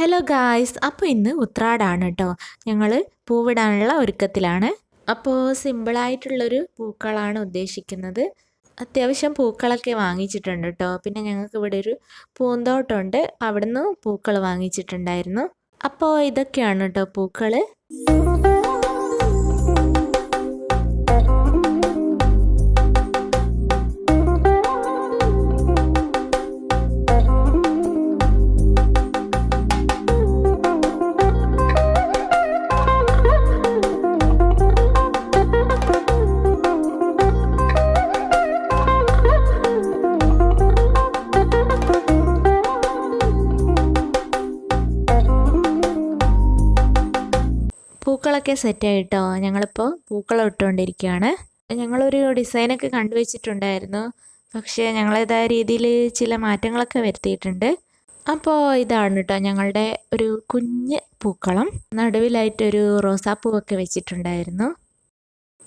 Hello guys അപ്പോൾ ഇന്ന് ഉത്രാടാണ് കേട്ടോ ഞങ്ങൾ പൂവിടാനുള്ള ഒരുക്കത്തിലാണ്. അപ്പോൾ സിമ്പിളായിട്ടുള്ളൊരു പൂക്കളാണ് ഉദ്ദേശിക്കുന്നത്. അത്യാവശ്യം പൂക്കളൊക്കെ വാങ്ങിച്ചിട്ടുണ്ട് കേട്ടോ പിന്നെ ഞങ്ങൾക്ക് ഇവിടെ ഒരു പൂന്തോട്ടമുണ്ട്. അവിടുന്ന് പൂക്കൾ വാങ്ങിച്ചിട്ടുണ്ടായിരുന്നു. അപ്പോൾ ഇതൊക്കെയാണ് കേട്ടോ പൂക്കൾ പൂക്കളൊക്കെ സെറ്റായിട്ടോ ഞങ്ങളിപ്പോൾ പൂക്കളം ഇട്ടുകൊണ്ടിരിക്കുകയാണ് ഞങ്ങളൊരു ഡിസൈനൊക്കെ കണ്ടുവച്ചിട്ടുണ്ടായിരുന്നു. പക്ഷേ ഞങ്ങളേതായ രീതിയിൽ ചില മാറ്റങ്ങളൊക്കെ വരുത്തിയിട്ടുണ്ട്. അപ്പോൾ ഇതാണ് കേട്ടോ ഞങ്ങളുടെ ഒരു കുഞ്ഞ് പൂക്കളം. നടുവിലായിട്ടൊരു റോസാപ്പൂവൊക്കെ വെച്ചിട്ടുണ്ടായിരുന്നു.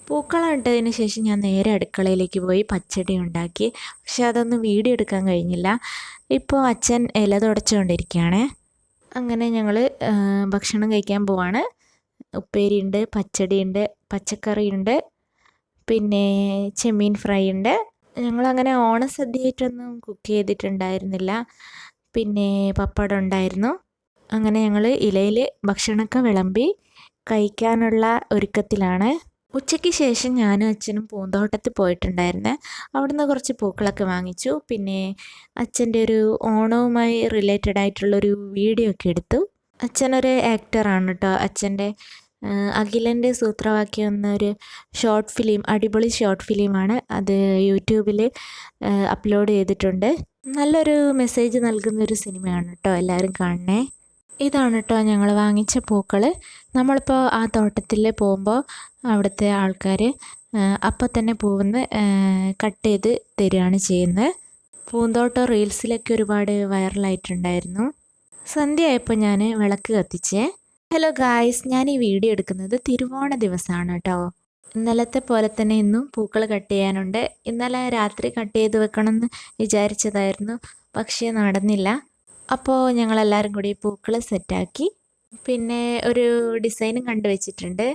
പൂക്കളം ഇട്ടതിന് ശേഷം ഞാൻ നേരെ അടുക്കളയിലേക്ക് പോയി പച്ചടി ഉണ്ടാക്കി. പക്ഷെ അതൊന്നും വീഡിയോ എടുക്കാൻ കഴിഞ്ഞില്ല. ഇപ്പോൾ അച്ഛൻ ഇല തുടച്ചുകൊണ്ടിരിക്കുകയാണ്. അങ്ങനെ ഞങ്ങൾ ഭക്ഷണം കഴിക്കാൻ പോവാണ്. ഉപ്പേരിയുണ്ട് പച്ചടിയുണ്ട് പച്ചക്കറിയുണ്ട് പിന്നെ ചെമ്മീൻ ഫ്രൈ ഉണ്ട് ഞങ്ങളങ്ങനെ ഓണസദ്യയായിട്ടൊന്നും കുക്ക് ചെയ്തിട്ടുണ്ടായിരുന്നില്ല. പിന്നെ പപ്പടം ഉണ്ടായിരുന്നു അങ്ങനെ ഞങ്ങൾ ഇലയിൽ ഭക്ഷണമൊക്കെ വിളമ്പി കഴിക്കാനുള്ള ഒരുക്കത്തിലാണ്. ഉച്ചയ്ക്ക് ശേഷം ഞാനും അച്ഛനും പൂന്തോട്ടത്തിൽ പോയിട്ടുണ്ടായിരുന്നു. അവിടുന്ന് കുറച്ച് പൂക്കളൊക്കെ വാങ്ങിച്ചു. പിന്നെ അച്ഛന്റെ ഒരു ഓണവുമായി റിലേറ്റഡ് ആയിട്ടുള്ളൊരു വീഡിയോ ഒക്കെ എടുത്തു. അച്ഛനൊരു ആക്ടറാണ് കേട്ടോ അച്ഛന്റെ അഖിലന്റെ സൂത്രവാക്യം എന്നൊരു ഷോർട്ട് ഫിലിം അടിപൊളി ഷോർട്ട് ഫിലിമാണ് അത് യൂട്യൂബിൽ അപ്ലോഡ് ചെയ്തിട്ടുണ്ട്. നല്ലൊരു മെസ്സേജ് നൽകുന്ന ഒരു സിനിമയാണ് കേട്ടോ എല്ലാവരും കാണണേ. ഇതാണ് കേട്ടോ ഞങ്ങൾ വാങ്ങിച്ച പൂക്കൾ നമ്മളിപ്പോൾ ആ തോട്ടത്തിൽ പോകുമ്പോൾ അവിടുത്തെ ആൾക്കാർ അപ്പം തന്നെ പൂവെന്ന് കട്ട് ചെയ്ത് തരികയാണ് ചെയ്യുന്നത്. പൂന്തോട്ടം റീൽസിലൊക്കെ ഒരുപാട് വൈറലായിട്ടുണ്ടായിരുന്നു സന്ധ്യ ആയപ്പോൾ ഞാൻ വിളക്ക് കത്തിച്ചേ. ഹലോ ഗായ്സ് ഞാൻ ഈ വീഡിയോ എടുക്കുന്നത് തിരുവോണ ദിവസമാണ് കേട്ടോ. ഇന്നലത്തെ പോലെ തന്നെ ഇന്നും പൂക്കൾ കട്ട് ചെയ്യാനുണ്ട്. ഇന്നലെ രാത്രി കട്ട് ചെയ്ത് വെക്കണം എന്ന് വിചാരിച്ചതായിരുന്നു പക്ഷേ നടന്നില്ല. അപ്പോൾ ഞങ്ങളെല്ലാവരും കൂടി പൂക്കൾ സെറ്റാക്കി. പിന്നെ ഒരു ഡിസൈനും കണ്ടു വെച്ചിട്ടുണ്ട്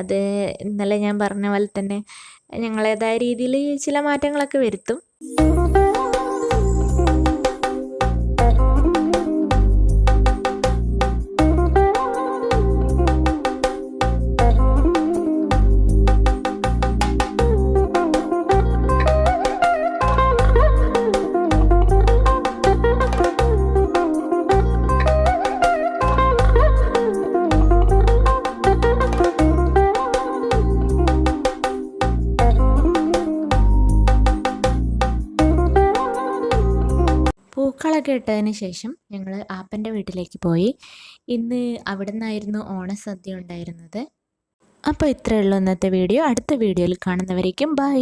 അത് ഇന്നലെ ഞാൻ പറഞ്ഞ പോലെ തന്നെ ഞങ്ങളേതായ രീതിയിൽ ചില മാറ്റങ്ങളൊക്കെ വരുത്തും. പൂക്കളൊക്കെ ഇട്ടതിന് ശേഷം ഞങ്ങൾ ആപ്പന്റെ വീട്ടിലേക്ക് പോയി. ഇന്ന് അവിടെ നിന്നായിരുന്നു ഓണസദ്യ ഉണ്ടായിരുന്നത്. അപ്പോൾ ഇത്രയേ ഉള്ളൂ ഇന്നത്തെ വീഡിയോ. അടുത്ത വീഡിയോയിൽ കാണുന്നവരേക്കും ബൈ.